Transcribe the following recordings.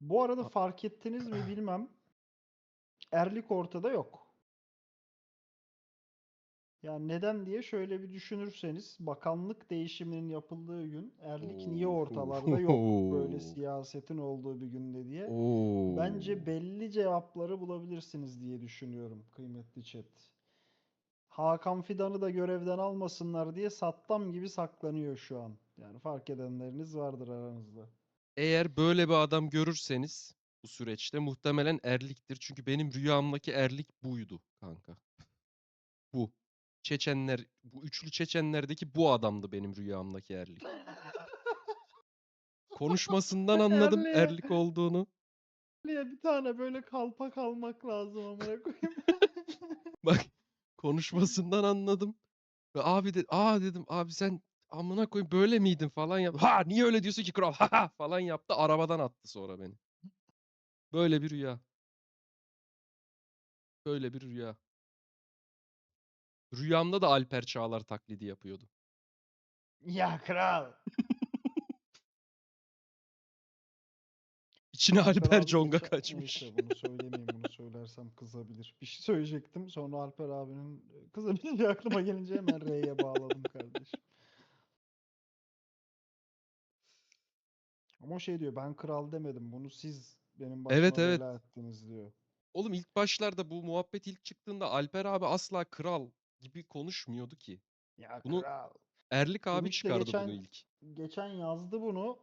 Bu arada fark ettiniz mi bilmem. Erlik ortada yok. Yani neden diye şöyle bir düşünürseniz bakanlık değişiminin yapıldığı gün Erlik niye ortalarda yok böyle Oo. siyasetin olduğu bir günde diye. Oo. Bence belli cevapları bulabilirsiniz diye düşünüyorum kıymetli chat. Hakan Fidan'ı da görevden almasınlar diye Sattam gibi saklanıyor şu an. Yani fark edenleriniz vardır aranızda. Eğer böyle bir adam görürseniz bu süreçte muhtemelen erliktir. Çünkü benim rüyamdaki erlik buydu kanka. Bu. Çeçenler, bu üçlü Çeçenlerdeki bu adamdı benim rüyamdaki erlik. Konuşmasından anladım Erliğe- erlik olduğunu. Niye bir tane böyle kalpak almak lazım amına koyayım. Bak konuşmasından anladım. Ve abi de aa dedim abi sen amına koyayım böyle miydin falan yap. Ha niye öyle diyorsun ki kral? Ha ha falan yaptı. Arabadan attı sonra beni. Böyle bir rüya. Böyle bir rüya. Rüyamda da Alper Çağlar taklidi yapıyordu. ya kral. İçine Alper Conga kaçmış. Neyse bunu söylemeyeyim bunu söylersem kızabilir. Bir şey söyleyecektim sonra Alper abinin kızabilir diye aklıma gelince hemen R'ye bağladım kardeşim. Ama o şey diyor ben kral demedim bunu siz benim başıma Evet, evet. bela ettiniz diyor. Oğlum ilk başlarda bu muhabbet ilk çıktığında Alper abi asla kral gibi konuşmuyordu ki. Ya Bunu kral. Erlik abi de çıkardı geçen- bunu ilk. Geçen yazdı bunu.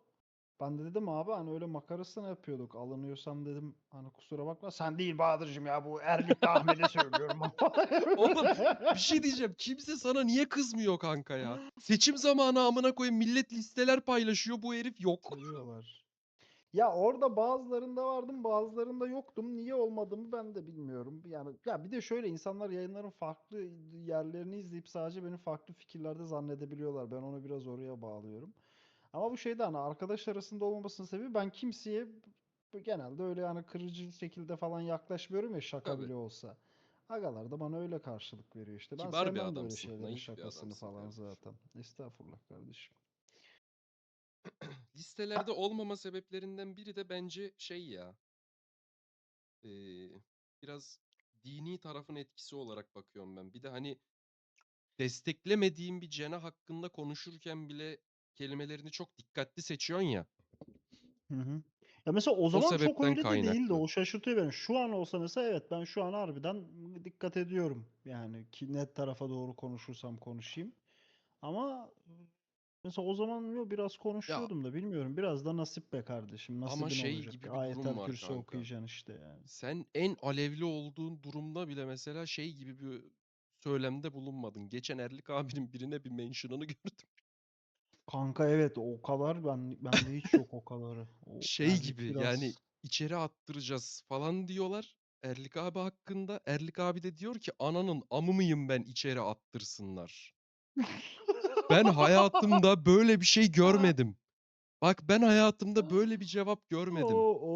Ben de dedim abi hani öyle makarasını yapıyorduk. Alınıyorsam dedim hani kusura bakma. Sen değil Bahadır'cığım ya bu Erlik'te Ahmet'e söylüyorum. Oğlum bir şey diyeceğim. Kimse sana niye kızmıyor kanka ya? Seçim zamanı amına koyayım millet listeler paylaşıyor. Bu herif yok. Seviyorlar. Ya orada bazılarında vardım, bazılarında yoktum. Niye olmadığımı ben de bilmiyorum. Yani ya bir de şöyle insanlar yayınların farklı yerlerini izleyip sadece beni farklı fikirlerde zannedebiliyorlar. Ben onu biraz oraya bağlıyorum. Ama bu şeyde hani arkadaş arasında olmamasının sebebi ben kimseye genelde öyle yani kırıcı şekilde falan yaklaşmıyorum ya şaka Tabii. bile olsa. Agalar da bana öyle karşılık veriyor işte. Ben Kibar bir sevmem böyle adamsın, şeylerin naif bir şakasını adamsın falan kardeşim. zaten. Estağfurullah kardeşim. Listelerde olmama sebeplerinden biri de bence şey ya. eee, biraz dini tarafın etkisi olarak bakıyorum ben. Bir de hani desteklemediğim bir cenah hakkında konuşurken bile kelimelerini çok dikkatli seçiyorsun ya. Hı hı. Ya mesela o zaman çok sebepten öyle de değildi. kaynaklı. O şaşırtıyor beni. Şu an olsa mesela evet ben şu an harbiden dikkat ediyorum. Yani ki net tarafa doğru konuşursam konuşayım. Ama mesela o zaman yo biraz konuşuyordum da bilmiyorum. Biraz da nasip be kardeşim. Ama Nasibin şey olacak. gibi bir durum Ayetel var Kürsi kanka. okuyacaksın işte yani. Sen en alevli olduğun durumda bile mesela şey gibi bir söylemde bulunmadın. Geçen Erlik abinin birine bir mention'ını gördüm. Kanka evet o kadar ben bende hiç yok o kadarı. O Şey Erlik gibi biraz- yani içeri attıracağız falan diyorlar. Erlik abi hakkında. Erlik abi de diyor ki ananın amı mıyım ben içeri attırsınlar. Ben hayatımda böyle bir şey görmedim. Bak ben hayatımda böyle bir cevap görmedim. O, o